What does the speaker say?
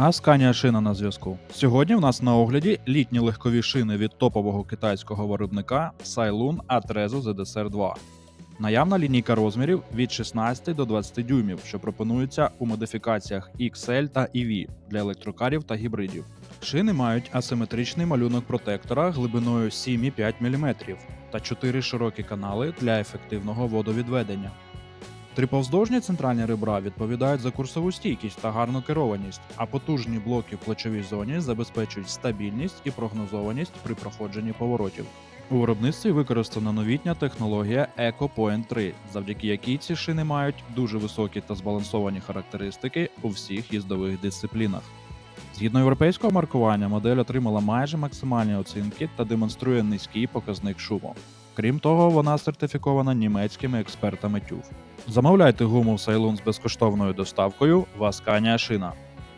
А Scania шина на зв'язку. Сьогодні в нас на огляді літні легкові шини від топового китайського виробника Sailun Atrezo ZSR 2. Наявна лінійка розмірів від 16 до 20 дюймів, що пропонується у модифікаціях XL та EV для електрокарів та гібридів. Шини мають асиметричний малюнок протектора глибиною 7,5 мм та 4 широкі канали для ефективного водовідведення. Три повздовжні центральні ребра відповідають за курсову стійкість та гарну керованість, а потужні блоки в плечовій зоні забезпечують стабільність і прогнозованість при проходженні поворотів. У виробництві використана новітня технологія EcoPoint 3, завдяки якій ці шини мають дуже високі та збалансовані характеристики у всіх їздових дисциплінах. Згідно європейського маркування, модель отримала майже максимальні оцінки та демонструє низький показник шуму. Крім того, вона сертифікована німецькими експертами TÜV. Замовляйте гуму в Сайлун з безкоштовною доставкою в Асканія Шина.